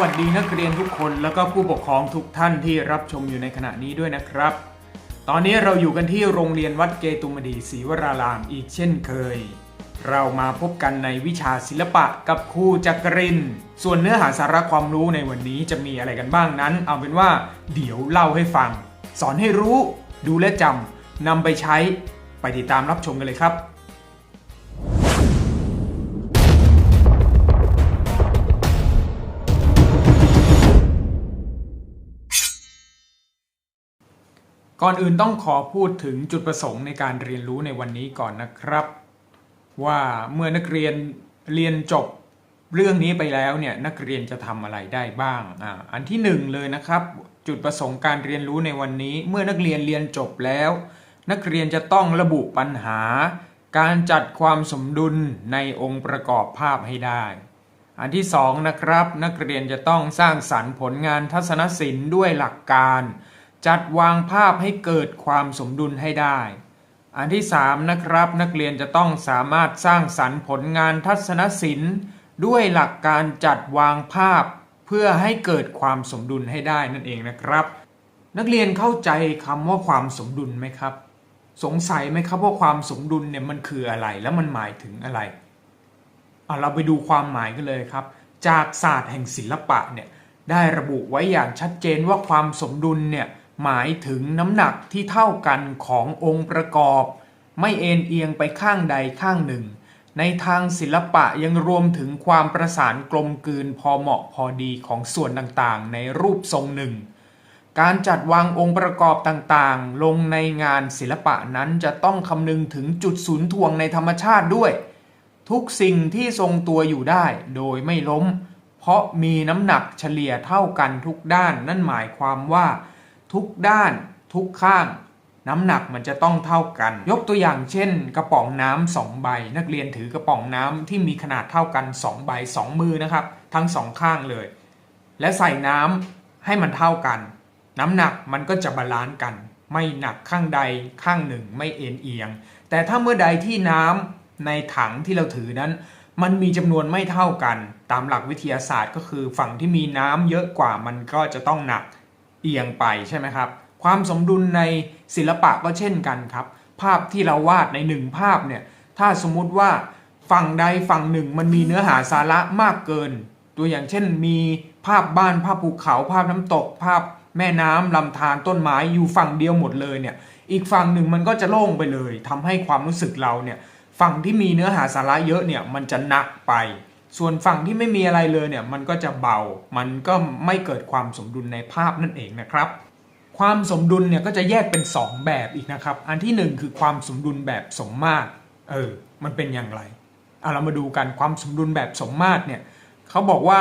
วัสดีนักเรียนทุกคนแล้วก็ผู้ปกครองทุกท่านที่รับชมอยู่ในขณะนี้ด้วยนะครับ ตอนนี้เราอยู่กันที่โรงเรียนวัดเกตุมดีศรีวรารามอีกเช่นเคย เรามาพบกันในวิชาศิลปะกับครูจักริน ส่วนเนื้อหาสาระความรู้ในวันนี้จะมีอะไรกันบ้างนั้น เอาเป็นว่าเดี๋ยวเล่าให้ฟัง สอนให้รู้ ดูและจำนำไปใช้ไปติดตามรับชมกันเลยครับ ก่อนอื่นต้องขอพูดถึงจุดประสงค์ในการเรียนรู้ในวันนี้ก่อนนะครับ ว่าเมื่อนักเรียนเรียนจบเรื่องนี้ไปแล้วเนี่ยนักเรียนจะทำอะไรได้บ้างอ่าอันที่หนึ่งเลยนะครับ จุดประสงค์การเรียนรู้ในวันนี้ เมื่อนักเรียนเรียนจบแล้ว นักเรียนจะต้องระบุปัญหา การจัดความสมดุลในองค์ประกอบภาพให้ได้ อันที่สองนะครับ นักเรียนจะต้องสร้างสรรค์ผลงานทัศนศิลป์ด้วยหลักการ จัดวางภาพให้เกิดความสมดุลให้ได้ อันที่สามนะครับ นักเรียนจะต้องสามารถสร้างสรรค์ผลงานทัศนศิลป์ ด้วยหลักการจัดวางภาพ เพื่อให้เกิดความสมดุลให้ได้นั่นเองนะครับ นักเรียนเข้าใจคำว่าความสมดุลไหมครับ สงสัยไหมครับว่าความสมดุลเนี่ยมันคืออะไรและมันหมายถึงอะไรเอาเราไปดูความหมายกันเลยครับ จากศาสตร์แห่งศิลปะเนี่ยได้ระบุไว้อย่างชัดเจนว่าความสมดุลเนี่ย หมายถึงน้ำหนักที่เท่ากันขององค์ประกอบ ไม่เอ็นเอียงไปข้างใดข้างหนึ่ง ในทางศิลปะยังรวมถึงความประสานกลมกลืนพอเหมาะพอดีของส่วนต่างๆ ในรูปทรงหนึ่ง การจัดวางองค์ประกอบต่างๆ ลงในงานศิลปะนั้นจะต้องคำนึงถึงจุดศูนย์ถ่วงในธรรมชาติด้วย ทุกสิ่งที่ทรงตัวอยู่ได้โดยไม่ล้ม เพราะมีน้ำหนักเฉลี่ยเท่ากันทุกด้านนั่นหมายความว่า ทุกด้านทุกข้าง น้ำหนักมันจะต้องเท่ากัน ยกตัวอย่างเช่น กระป๋องน้ำสองใบ นักเรียนถือกระป๋องน้ำที่มีขนาดเท่ากันสองใบสองมือนะครับ ทั้งสองข้างเลย และใส่น้ำให้มันเท่ากัน น้ำหนักมันก็จะบาลานซ์กัน ไม่หนักข้างใดข้างหนึ่งไม่เอ็นเอียง แต่ถ้าเมื่อใดที่น้ำในถังที่เราถือนั้นมันมีจำนวนไม่เท่ากัน ตามหลักวิทยาศาสตร์ก็คือฝั่งที่มีน้ำเยอะกว่ามันก็จะต้องหนัก เอียงไปใช่ไหมครับ ความสมดุลในศิลปะก็เช่นกันครับ ภาพที่เราวาดในหนึ่งภาพเนี่ยถ้าสมมุติว่าฝั่งใดฝั่งหนึ่งมันมีเนื้อหาสาระมากเกิน ตัวอย่างเช่น มีภาพบ้านภาพภูเขาภาพน้ำตก ภาพแม่น้ำลำธารต้นไม้อยู่ฝั่งเดียวหมดเลยเนี่ยอีกฝั่งหนึ่งมันก็จะโล่งไปเลยทำให้ความรู้สึกเราเนี่ยฝั่งที่มีเนื้อหาสาระเยอะเนี่ยมันจะหนักไป ส่วนฝั่งที่ไม่มีอะไรเลยเนี่ยมันก็จะเบา มันก็ไม่เกิดความสมดุลในภาพนั่นเองนะครับ ความสมดุลเนี่ยก็จะแยกเป็น 2 แบบอีกนะครับ อันที่ 1 คือความสมดุลแบบสมมาตร เออ มันเป็นอย่างไร เอาเรามาดูกันความสมดุลแบบสมมาตรเนี่ยเขาบอกว่า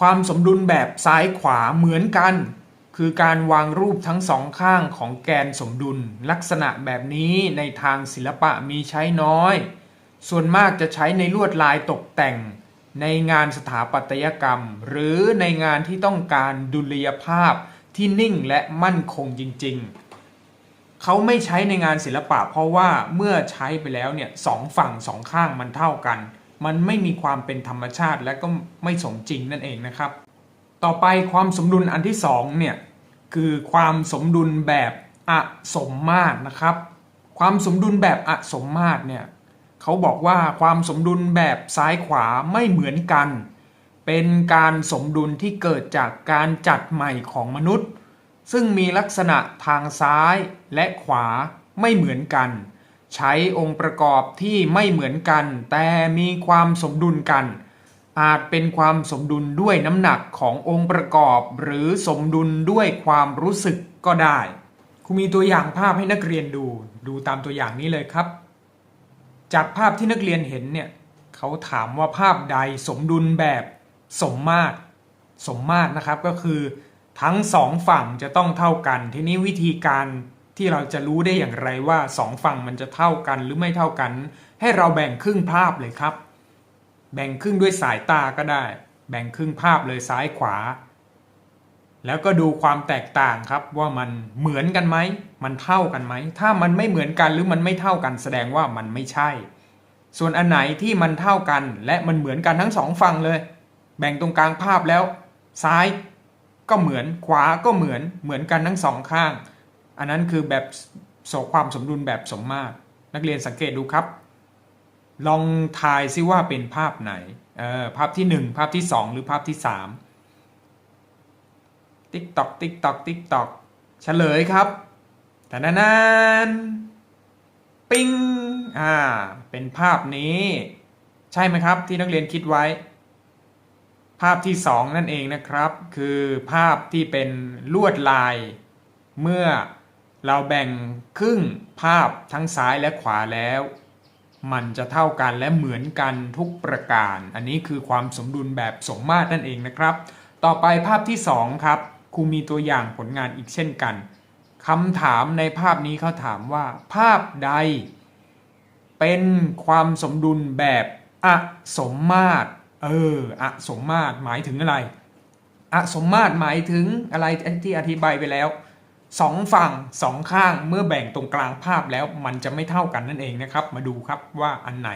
ความสมดุลแบบซ้ายขวาเหมือนกัน คือการวางรูปทั้งสองข้างของแกนสมดุล ลักษณะแบบนี้ในทางศิลปะมีใช้น้อย ส่วนมากจะใช้ในลวดลายตกแต่งในงานสถาปัตยกรรม หรือในงานที่ต้องการดุลยภาพที่นิ่งและมั่นคงจริง ๆ เขาไม่ใช้ในงานศิลปะ เพราะว่าเมื่อใช้ไปแล้วเนี่ยสองฝั่งสองข้างมันเท่ากัน มันไม่มีความเป็นธรรมชาติและก็ไม่สมจริงนั่นเองนะครับ ต่อไปความสมดุลอันที่สองเนี่ยคือความสมดุลแบบอสมมาตรนะครับ ความสมดุลแบบอสมมาตรเนี่ย เขาบอกว่าความสมดุลแบบซ้ายขวาไม่เหมือนกัน เป็นการสมดุลที่เกิดจากการจัดใหม่ของมนุษย์ ซึ่งมีลักษณะทางซ้ายและขวาไม่เหมือนกัน ใช้องค์ประกอบที่ไม่เหมือนกัน แต่มีความสมดุลกัน อาจเป็นความสมดุลด้วยน้ำหนักขององค์ประกอบ หรือสมดุลด้วยความรู้สึกก็ได้ครูมีตัวอย่างภาพให้นักเรียนดู ดูตามตัวอย่างนี้เลยครับ จากภาพที่นักเรียนเห็นเนี่ยเขาถามว่าภาพใดสมดุลแบบสมมาตร สมมาตรนะครับก็คือทั้งสองฝั่งจะต้องเท่ากัน ทีนี้วิธีการที่เราจะรู้ได้อย่างไรว่าสองฝั่งมันจะเท่ากันหรือไม่เท่ากัน ให้เราแบ่งครึ่งภาพเลยครับ แบ่งครึ่งด้วยสายตาก็ได้ แบ่งครึ่งภาพเลยซ้ายขวา แล้วก็ดูความแตกต่างครับว่ามันเหมือนกันไหม มันเท่ากันไหม ถ้ามันไม่เหมือนกันหรือมันไม่เท่ากันแสดงว่ามันไม่ใช่ ส่วนอันไหนที่มันเท่ากันและมันเหมือนกันทั้งสองฝั่งเลย แบ่งตรงกลางภาพแล้ว ซ้ายก็เหมือนขวาก็เหมือนเหมือนกันทั้งสองข้าง อันนั้นคือแบบโสความสมดุลแบบสมมาตร นักเรียนสังเกตดูครับ ลองทายซิว่าเป็นภาพไหนเออภาพที่หนึ่งภาพที่สองหรือภาพที่สาม ติ๊กตอกติ๊กตอกติ๊กตอกเฉลยครับแต่นานๆปิ้งอ่า เป็นภาพนี้ ใช่ไหมครับที่นักเรียนคิดไว้ ภาพที่สองนั่นเองนะครับ คือภาพที่เป็นลวดลาย เมื่อเราแบ่งครึ่งภาพทั้งซ้ายและขวาแล้ว มันจะเท่ากันและเหมือนกันทุกประการ อันนี้คือความสมดุลแบบสมมาตรนั่นเองนะครับ ต่อไปภาพที่ 2 ครับ ครูมีตัวอย่างผลงานอีกเช่นกันคำถามในภาพนี้เขาถามว่า ภาพใด เป็นความสมดุลแบบอสมมาตรเอออสมมาตรหมายถึงอะไรอสมมาตรหมายถึงอะไรที่อธิบายไปแล้วสองฝั่งสองข้างเมื่อแบ่งตรงกลางภาพแล้วมันจะไม่เท่ากันนั่นเองนะครับ มาดูครับว่าอันไหน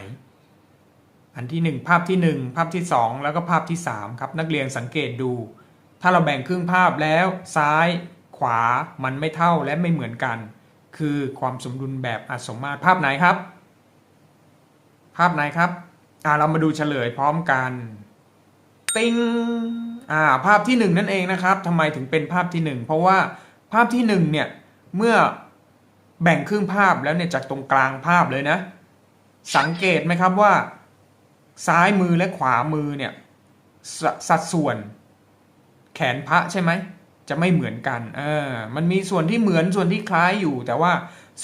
อันที่หนึ่งภาพที่หนึ่งภาพที่สองแล้วก็ภาพที่สามครับนักเรียนสังเกตดู ถ้าเราแบ่งครึ่งภาพแล้วซ้ายขวามันไม่เท่าและไม่เหมือนกัน คือความสมดุลแบบอสมมาตรภาพไหนครับ ภาพไหนครับอ่าเรามาดูเฉลยพร้อมกัน ติงอ่าภาพที่หนึ่งนั่นเองนะครับทำไมถึงเป็นภาพที่หนึ่งเพราะว่าภาพที่หนึ่งเนี่ย เมื่อแบ่งครึ่งภาพแล้วเนี่ยจากตรงกลางภาพเลยนะ สังเกตไหมครับว่า ซ้ายมือและขวามือเนี่ยสสัดส่วน แขนพระใช่ไหมจะไม่เหมือนกันเออมันมีส่วนที่เหมือนส่วนที่คล้ายอยู่ แต่ว่า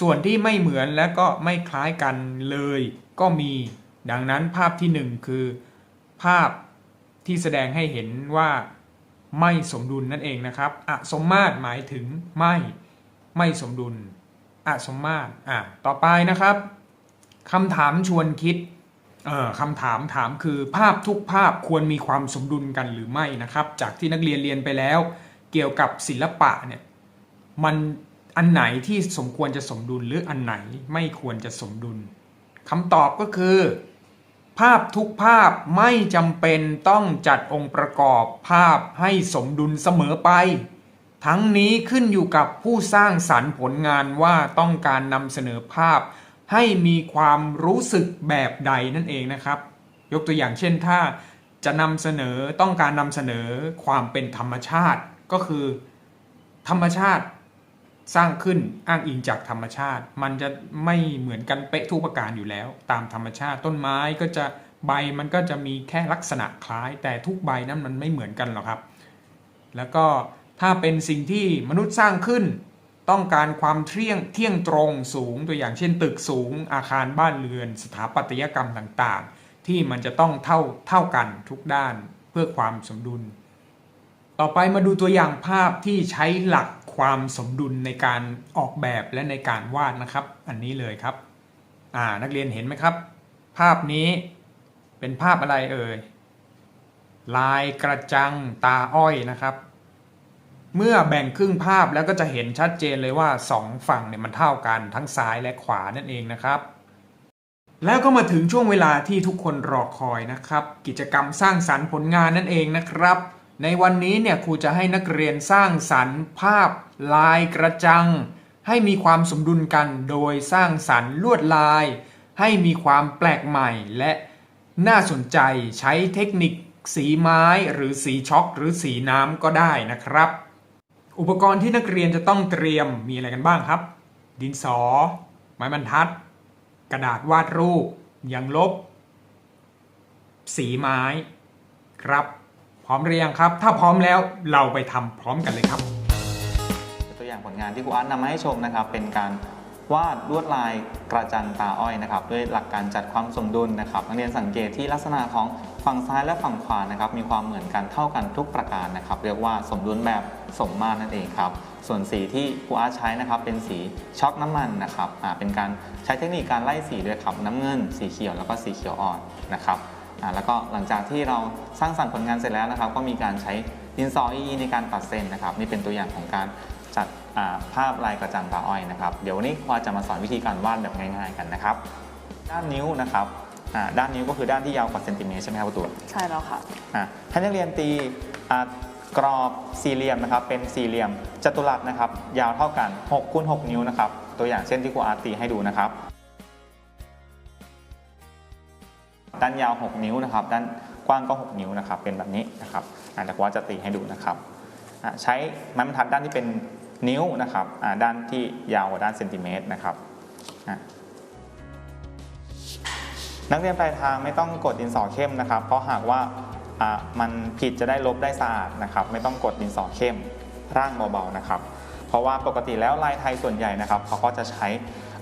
ส่วนที่ไม่เหมือนและก็ไม่คล้ายกันเลยก็มีดังนั้นภาพที่หนึ่งคือภาพที่แสดงให้เห็นว่าไม่สมดุลนั่นเองนะครับอสมมาตรหมายถึงไม่ไม่สมดุลอสมมาตรอะต่อไปนะครับคำถามชวนคิด คำถามถามคือภาพทุกภาพควรมีความสมดุลกันหรือไม่นะครับ จากที่นักเรียนเรียนไปแล้ว เกี่ยวกับศิลปะเนี่ยมันอันไหนที่สมควรจะสมดุลหรืออันไหนไม่ควรจะสมดุลคำตอบก็คือ ภาพทุกภาพไม่จำเป็นต้องจัดองค์ประกอบภาพให้สมดุลเสมอไป ทั้งนี้ขึ้นอยู่กับผู้สร้างสรรค์ผลงานว่าต้องการนำเสนอภาพ ให้มีความรู้สึกแบบใดนั่นเองนะครับ ยกตัวอย่างเช่นถ้าจะนำเสนอต้องการนำเสนอความเป็นธรรมชาติก็คือ ธรรมชาติสร้างขึ้นอ้างอิงจากธรรมชาติ มันจะไม่เหมือนกันเป๊ะทุกประการอยู่แล้ว ตามธรรมชาติต้นไม้ก็จะใบมันก็จะมีแค่ลักษณะคล้าย แต่ทุกใบนั้นมันไม่เหมือนกันหรอกครับ แล้วก็ถ้าเป็นสิ่งที่มนุษย์สร้างขึ้น ต้องการความเที่ยงเที่ยงตรงสูงตัวอย่างเช่น ตึกสูงอาคารบ้านเรือน สถาปัตยกรรมต่างๆ ที่มันจะต้องเท่าเท่ากันทุกด้านเพื่อความสมดุล ต่อไปมาดูตัวอย่างภาพที่ใช้หลักความสมดุลในการออกแบบและในการวาดนะครับ อันนี้เลยครับอ่านักเรียนเห็นไหมครับ ภาพนี้เป็นภาพอะไรเอ่ยลายกระจังตาอ้อยนะครับ เมื่อแบ่งครึ่งภาพแล้วก็จะเห็นชัดเจนเลยว่าสองฝั่งเนี่ยมันเท่ากันทั้งซ้ายและขวานั่นเองนะครับ แล้วก็มาถึงช่วงเวลาที่ทุกคนรอคอยนะครับ กิจกรรมสร้างสรรค์ผลงานนั่นเองนะครับ ในวันนี้เนี่ยครูจะให้นักเรียนสร้างสรรค์ ภาพ ลายกระจัง ให้มีความสมดุลกันโดยสร้างสรรค์ลวดลาย ให้มีความแปลกใหม่และน่าสนใจใช้เทคนิค สีไม้หรือสีช็อกหรือสีน้ำก็ได้นะครับ อุปกรณ์ที่นักเรียนจะต้องเตรียมมีอะไรกันบ้างครับ ดินสอ ไม้บรรทัด กระดาษวาดรูปยางลบ สีไม้ ครับ พร้อมหรือยังครับ ถ้าพร้อมแล้วเราไปทำพร้อมกันเลยครับ ตัวอย่างผลงานที่ครูอาร์ตนำมาให้ชมนะครับ เป็นการวาดลวดลายกระจังตาอ้อยนะครับ ด้วยหลักการจัดความสมดุลนะครับนักเรียนสังเกตที่ลักษณะของ ฝั่งซ้ายและฝั่งขวานะครับมีความเหมือนกันเท่ากันทุกประการนะครับ เรียกว่าสมดุลแบบสมมาตรนั่นเองครับ ส่วนสีที่ครูอาใช้นะครับเป็นสีช็อกน้ำมันนะครับเป็นการใช้เทคนิคการไล่สีด้วยครับน้ำเงิน สีเขียวแล้วก็สีเขียวอ่อนนะครับแล้วก็หลังจากที่เราสร้างสรรค์ผลงานเสร็จแล้วนะครับ ก็มีการใช้ดินสออีในการตัดเส้นนะครับ นี่เป็นตัวอย่างของการจัดภาพลายกระจังตาอ้อยนะครับ เดี๋ยววันนี้ครูจะมาสอนวิธีการวาดแบบง่าย ๆ กันนะครับ ด้านนิ้วนะครับ ด้านนิ้วก็คือด้านที่ยาวกว่าเซนติเมตรใช่ไหมครับคุณตัวใช่แล้วค่ะอ่าให้นักเรียนตีอ่ากรอบสี่เหลี่ยมนะครับเป็นสี่เหลี่ยมจัตุรัสนะครับ ยาวเท่ากัน6คูณ6นิ้วนะครับ ตัวอย่างเช่นที่ครูอาร์ตตีให้ดูนะครับ ด้านยาว 6 นิ้วนะครับ ด้านกว้างก็ 6 นิ้วนะครับ เป็นแบบนี้นะครับอ่าเดี๋ยวครูอาร์ตจะตีให้ดูนะครับอ่าใช้ไม้บรรทัดด้านที่เป็นนิ้วนะครับอ่าด้านที่ยาวกว่าด้านเซนติเมตรนะครับอ่า นักเรียนปลายทางไม่ต้องกดดินสอเข้มนะครับ เพราะหากว่ามันผิดจะได้ลบได้สะอาดนะครับ ไม่ต้องกดดินสอเข้มร่างเบาๆนะครับ เพราะว่าปกติแล้วลายไทยส่วนใหญ่นะครับเขาก็จะใช้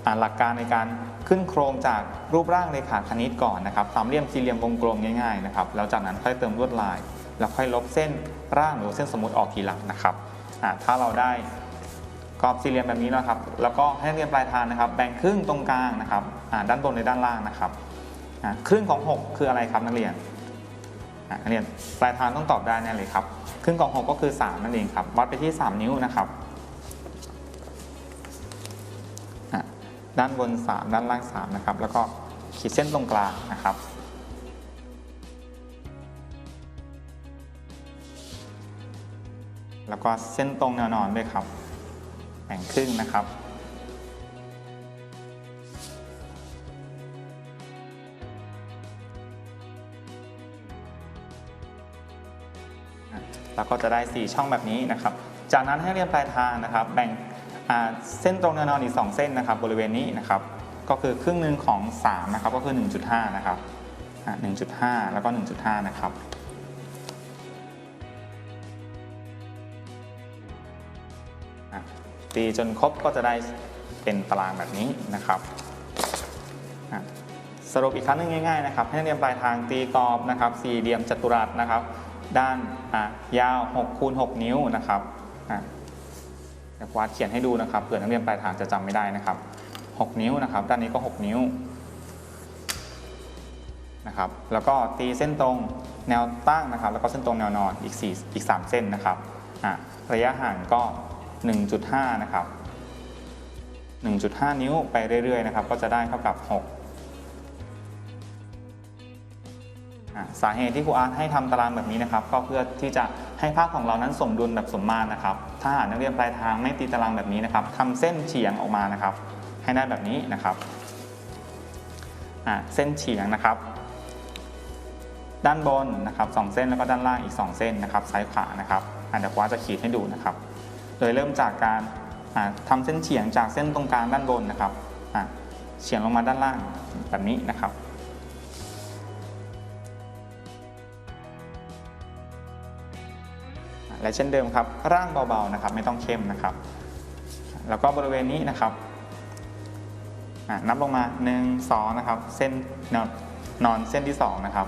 อาหลักการในการขึ้นโครงจากรูปร่างเรขาคณิตก่อนนะครับสามเหลี่ยมสี่เหลี่ยมวงกลมง่ายๆนะครับแล้วจากนั้นค่อยเติมลวดลาย แล้วค่อยลบเส้นร่างหรือเส้นสมมุติออกทีหลังนะครับถ้าเราได้กรอบสี่เหลี่ยมแบบนี้นะครับ แล้วก็ให้นักเรียนปลายทางนะครับ แบ่งครึ่งตรงกลางนะครับด้านบนและด้านล่างนะครับ อ่าครึ่งของ 6 คืออะไรครับนักเรียนอ่านักเรียนปลายทางต้องตอบได้แน่เลยครับ ครึ่งของ 6 ก็คือ 3 นั่นเองครับ วัดไปที่ 3 นิ้วนะครับอะด้านบน 3 ด้านล่าง 3 นะครับ แล้วก็ขีดเส้นตรงกลางนะครับแล้วก็เส้นตรงแนวนอนด้วยครับแบ่งครึ่งนะครับ แล้วก็จะได้ 4 ช่องแบบนี้นะครับ จากนั้นให้เรียนปลายทางนะครับ แบ่งเส้นตรงแนวนอนอีก 2 เส้นนะครับ บริเวณนี้นะครับ ก็คือครึ่งหนึ่งของ 3 นะครับ ก็คือ 1.5 นะครับอะ1.5 แล้วก็ 1.5 นะครับตีจนครบก็จะได้เป็นตารางแบบนี้นะครับ สรุปอีกครั้งหนึงง่ายๆนะครับ ให้นักเรียนปลายทางตีกรอบนะครับ สี่เหลี่ยมจัตุรัสนะครับ ด้านยาว6คูณ6นิ้วนะครับเดี๋ยววาดเขียนให้ดูนะครับเผื่อนักเรียนปลายทางจะจำไม่ได้นะครับ 6 นิ้วนะครับ ด้านนี้ก็ 6 นิ้วนะครับ แล้วก็ตีเส้นตรงแนวตั้งนะครับ แล้วก็เส้นตรงแนวนอนอีก4อีก 3 เส้นนะครับระยะห่างก็ 1.5 นะครับ 1.5 นิ้วไปเรื่อยๆนะครับ ก็จะได้เท่ากับ 6 สาเหตุที่ครูอาร์ตให้ทำตารางแบบนี้นะครับก็เพื่อที่จะให้ภาพของเรานั้นสมดุลแบบสมมาตรนะครับ ถ้าหากนักเรียนปลายทางไม่ตีตารางแบบนี้นะครับทำเส้นเฉียงออกมานะครับ ให้ได้แบบนี้นะครับเส้นเฉียงนะครับ ด้านบนนะครับสองเส้นแล้วก็ด้านล่างอีก 2 เส้นนะครับ ซ้ายขวานะครับเดี๋ยวครูอาร์ตจะขีดให้ดูนะครับ โดยเริ่มจากการอะทำเส้นเฉียงจากเส้นตรงกลางด้านบนนะครับเฉียงลงมาด้านล่างแบบนี้นะครับ และเช่นเดิมครับร่างเบาๆนะครับไม่ต้องเข้มนะครับ แล้วก็บริเวณนี้นะครับนับลงมา1 2นะครับเส้นนอนเส้นที่ 2 นะครับ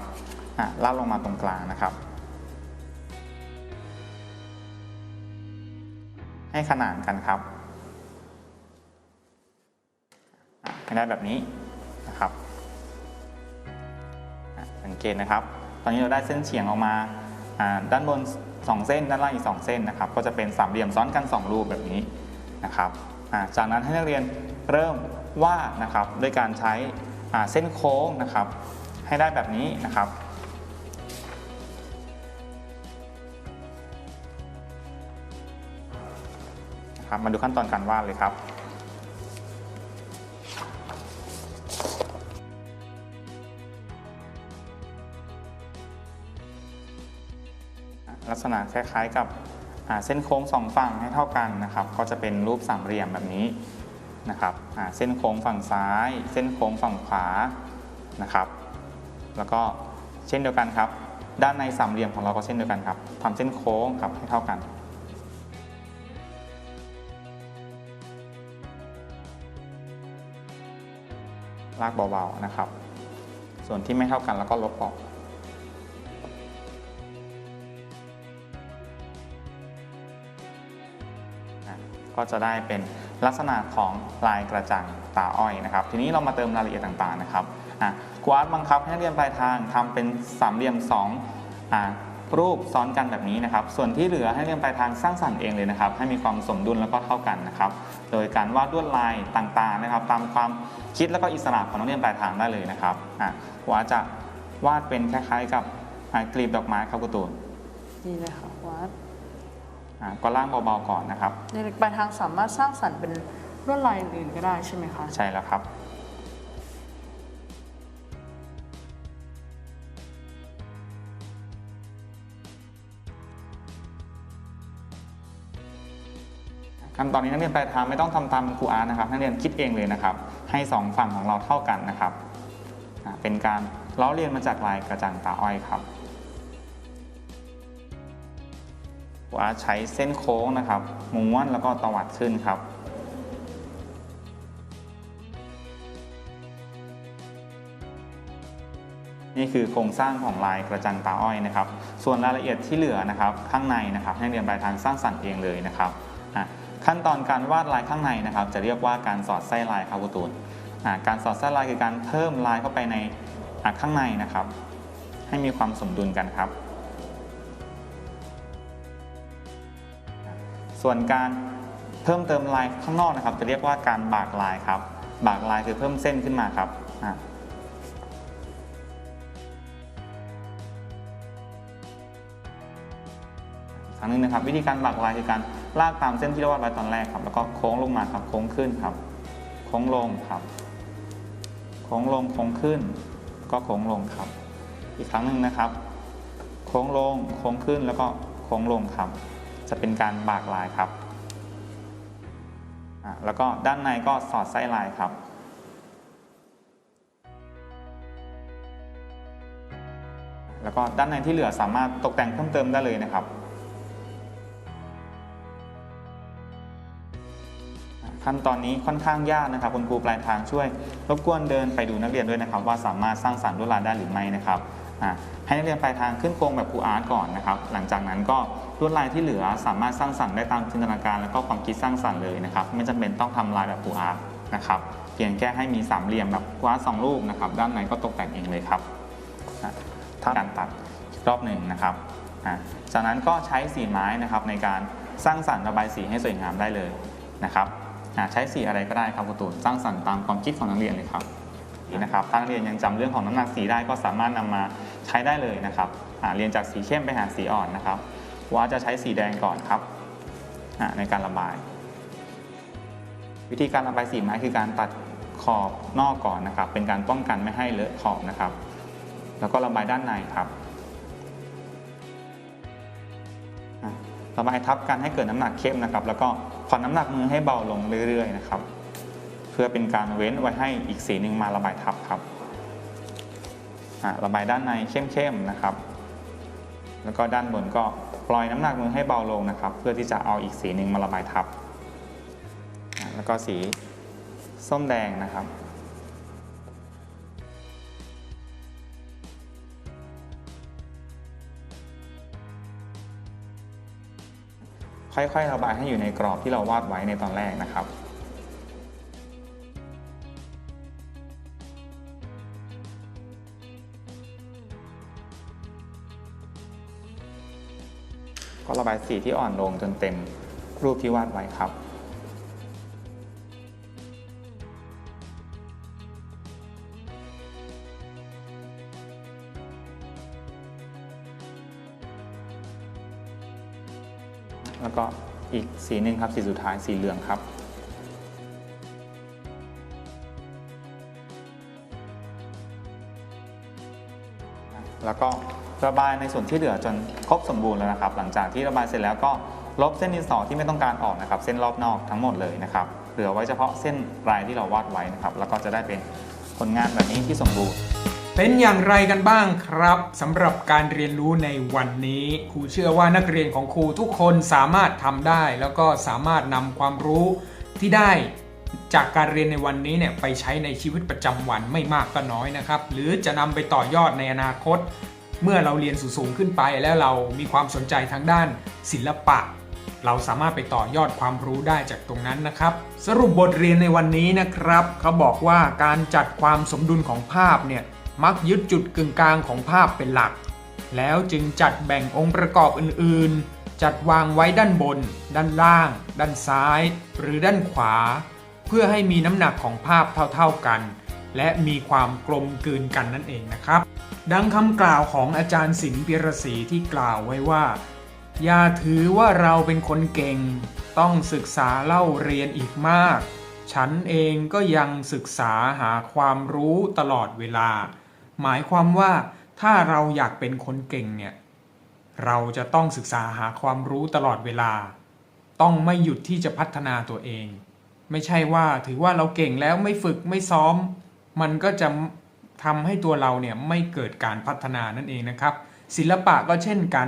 ลากลงมาตรงกลางนะครับ ให้ขนานกันครับให้ได้แบบนี้นะครับสังเกตนะครับ ตอนนี้เราได้เส้นเฉียงออกมาด้านบน 2 เส้นด้านล่างอีก 2 เส้นนะครับก็จะเป็นสามเหลี่ยมซ้อนกัน 2 รูปแบบนี้นะครับจากนั้นให้นักเรียนเริ่มวาดนะครับด้วยการใช้เส้นโค้งนะครับ ให้ได้แบบนี้นะครับนะครับมาดูขั้นตอนการวาดเลยครับ ลักษณะคล้ายๆ กับเส้นโค้งสองฝั่งให้เท่ากันนะครับ ก็จะเป็นรูปสามเหลี่ยมแบบนี้นะครับเส้นโค้งฝั่งซ้าย เส้นโค้งฝั่งขวานะครับ แล้วก็เช่นเดียวกันครับ ด้านในสามเหลี่ยมของเราก็เช่นเดียวกันครับทำเส้นโค้งครับให้เท่ากันลากเบาๆนะครับ ส่วนที่ไม่เท่ากันแล้วก็ลบออก ก็จะได้เป็นลักษณะของลายกระจังตาอ้อยนะครับ ทีนี้เรามาเติมรายละเอียดต่างๆนะครับอะครูอาร์ตบังคับให้นักเรียนปลายทางทำเป็นสามเหลี่ยม2อะรูปซ้อนกันแบบนี้นะครับ ส่วนที่เหลือให้นักเรียนปลายทางสร้างสรรค์เองเลยนะครับ ให้มีความสมดุลแล้วก็เท่ากันนะครับ โดยการวาดลวดลายต่างๆนะครับ ตามความคิดแล้วก็อิสระของนักเรียนปลายทางได้เลยนะครับอะครูอาร์ตจะวาดเป็นคล้ายๆ กับกลีบดอกไม้ครับคุณตูนนี่เลยค่ะวัด ก็ล่างเบาๆก่อนนะครับในปลายทางสามารถสร้างสรรค์เป็นลวดลายอื่นๆก็ได้ใช่ไหมคะ ใช่แล้วครับ ขั้นตอนนี้นักเรียนปลายทางไม่ต้องทำตามครูอาร์ตนะครับนักเรียนคิดเองเลยนะครับ ให้สองฝั่งของเราเท่ากันนะครับอ่าเป็นการล้อเลียนมาจากลายกระจังตาอ้อยครับ ครูอาใช้เส้นโค้งนะครับม้วนแล้วก็ตวัดขึ้นครับ นี่คือโครงสร้างของลายกระจังตาอ้อยนะครับ ส่วนรายละเอียดที่เหลือนะครับ ข้างในนะครับให้เรียนปลายทางสร้างสรรค์เองเลยนะครับขั้นตอนการวาดลายข้างในนะครับ จะเรียกว่าการสอดไส้ลายครับคุณตูนการสอดไส้ลายคือการเพิ่มลายเข้าไปในข้างในนะครับ ให้มีความสมดุลกันครับ ส่วนการเพิ่มเติมลายข้างนอกนะครับ จะเรียกว่าการบากลายครับ บากลายคือเพิ่มเส้นขึ้นมาครับอะครั้งหนึงนะครับ วิธีการบักลายคือการลากตามเส้นที่เราวาดไว้ตอนแรกครับ แล้วก็โค้งลงมาครับโค้งขึ้นครับ โค้งลงครับ โค้งลงโค้งขึ้น ก็โค้งลงครับ อีกครั้งหนึ่งนะครับ โค้งลงโค้งขึ้นแล้วก็โค้งลงครับ จะเป็นการบากลายครับ แล้วก็ด้านในก็สอดไส้ลายครับ แล้วก็ด้านในที่เหลือสามารถตกแต่งเพิ่มเติมได้เลยนะครับ ขั้นตอนนี้ค่อนข้างยากนะครับ คุณครูปลายทางช่วย รบกวนเดินไปดูนักเรียนด้วยนะครับ ว่าสามารถสร้างสรรค์ลวดลายได้หรือไม่นะครับให้นักเรียนปลายทางขึ้นโครงแบบครูอาร์ตก่อนนะครับ หลังจากนั้นก็ ลวดลายที่เหลือสามารถสร้างสรรค์ได้ตามจินตนาการ และก็ความคิดสร้างสรรค์เลยนะครับ ไม่จำเป็นต้องทำลายแบบครูอาร์ตนะครับ เพียงแค่ให้มีสามเหลี่ยมแบบครูอาร์ตสองรูปนะครับ ด้านในก็ตกแต่งเองเลยครับถ้าการตัดรอบหนึ่งนะครับจากนั้นก็ใช้สีไม้นะครับในการสร้างสรรค์ระบายสีให้สวยงามได้เลยนะครับใช้สีอะไรก็ได้ครับคุณตูนสร้างสรรค์ตามความคิดของนักเรียนเลยครับนะครับถ้านักเรียนยังจำเรื่องของน้ำหนักสีได้ก็สามารถนำมาใช้ได้เลยนะครับเรียนจากสีเข้มไปหาสีอ่อนนะครับ ว่าจะใช้สีแดงก่อนครับในการระบาย วิธีการระบายสีไม้คือการตัดขอบนอกก่อนนะครับ เป็นการป้องกันไม่ให้เลอะขอบนะครับ แล้วก็ระบายด้านในครับระบายทับกันให้เกิดน้ำหนักเข้มนะครับ แล้วก็ผ่อนน้ำหนักมือให้เบาลงเรื่อยๆนะครับ เพื่อเป็นการเว้นไว้ให้อีกสีหนึ่งมาระบายทับครับระบายด้านในเข้มๆนะครับ แล้วก็ด้านบนก็ปล่อยน้ำหนักมือให้เบาลงนะครับ เพื่อที่จะเอาอีกสีหนึ่งมาระบายทับ แล้วก็สีส้มแดงนะครับค่อยๆระบายให้อยู่ในกรอบที่เราวาดไว้ในตอนแรกนะครับ ก็ระบายสีที่อ่อนลงจนเต็มรูปที่วาดไว้ครับแล้วก็อีกสีหนึ่งครับสีสุดท้ายสีเหลืองครับ แล้วก็ ระบายในส่วนที่เหลือจนครบสมบูรณ์แล้วนะครับ หลังจากที่ระบายเสร็จแล้วก็ลบเส้นดินสอที่ไม่ต้องการออกนะครับ เส้นรอบนอกทั้งหมดเลยนะครับ เหลือไว้เฉพาะเส้นลายที่เราวาดไว้นะครับ แล้วก็จะได้เป็นผลงานแบบนี้ที่สมบูรณ์ เป็นอย่างไรกันบ้างครับสำหรับการเรียนรู้ในวันนี้ครูเชื่อว่านักเรียนของครูทุกคนสามารถทำได้ แล้วก็สามารถนำความรู้ที่ได้จากการเรียนในวันนี้เนี่ยไปใช้ในชีวิตประจำวันไม่มากก็น้อยนะครับ หรือจะนำไปต่อยอดในอนาคต เมื่อเราเรียนสูงขึ้นไปแล้วเรามีความสนใจทางด้านศิลปะ เราสามารถไปต่อยอดความรู้ได้จากตรงนั้นนะครับ สรุปบทเรียนในวันนี้นะครับเขาบอกว่าการจัดความสมดุลของภาพเนี่ยมักยึดจุดกึ่งกลางของภาพเป็นหลัก แล้วจึงจัดแบ่งองค์ประกอบอื่นๆ จัดวางไว้ด้านบน ด้านล่าง ด้านซ้าย หรือด้านขวา เพื่อให้มีน้ำหนักของภาพเท่าๆกัน และมีความกลมกลืนกันนั่นเองนะครับ ดังคำกล่าวของอาจารย์สิงห์พิรศรีที่กล่าวไว้ว่า อย่าถือว่าเราเป็นคนเก่ง ต้องศึกษาเล่าเรียนอีกมาก ฉันเองก็ยังศึกษาหาความรู้ตลอดเวลา หมายความว่าถ้าเราอยากเป็นคนเก่งเนี่ยเราจะต้องศึกษาหาความรู้ตลอดเวลา ต้องไม่หยุดที่จะพัฒนาตัวเอง ไม่ใช่ว่าถือว่าเราเก่งแล้วไม่ฝึกไม่ซ้อม มันก็จะทำให้ตัวเราเนี่ยไม่เกิดการพัฒนานั่นเองนะครับ ศิลปะก็เช่นกัน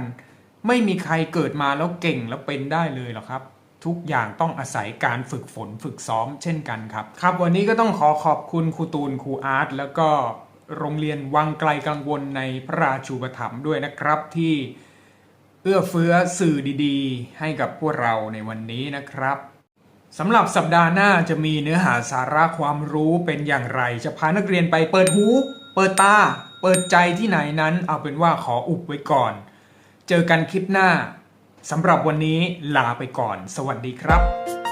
ไม่มีใครเกิดมาแล้วเก่งแล้วเป็นได้เลยหรอกครับ ทุกอย่างต้องอาศัยการฝึกฝนฝึกซ้อมเช่นกันครับ ครับ วันนี้ก็ต้องขอขอบคุณครูตูนครูอาร์ตแล้วก็โรงเรียนวังไกลกังวลในพระราชูปถัมภ์ด้วยนะครับที่เอื้อเฟื้อสื่อดีๆ ให้กับพวกเราในวันนี้นะครับ สำหรับสัปดาห์หน้าจะมีเนื้อหาสาระความรู้เป็นอย่างไร จะพานักเรียนไปเปิดหู เปิดตา เปิดใจที่ไหนนั้น เอาเป็นว่าขออุบไว้ก่อน เจอกันคลิปหน้าสำหรับวันนี้ลาไปก่อน สวัสดีครับ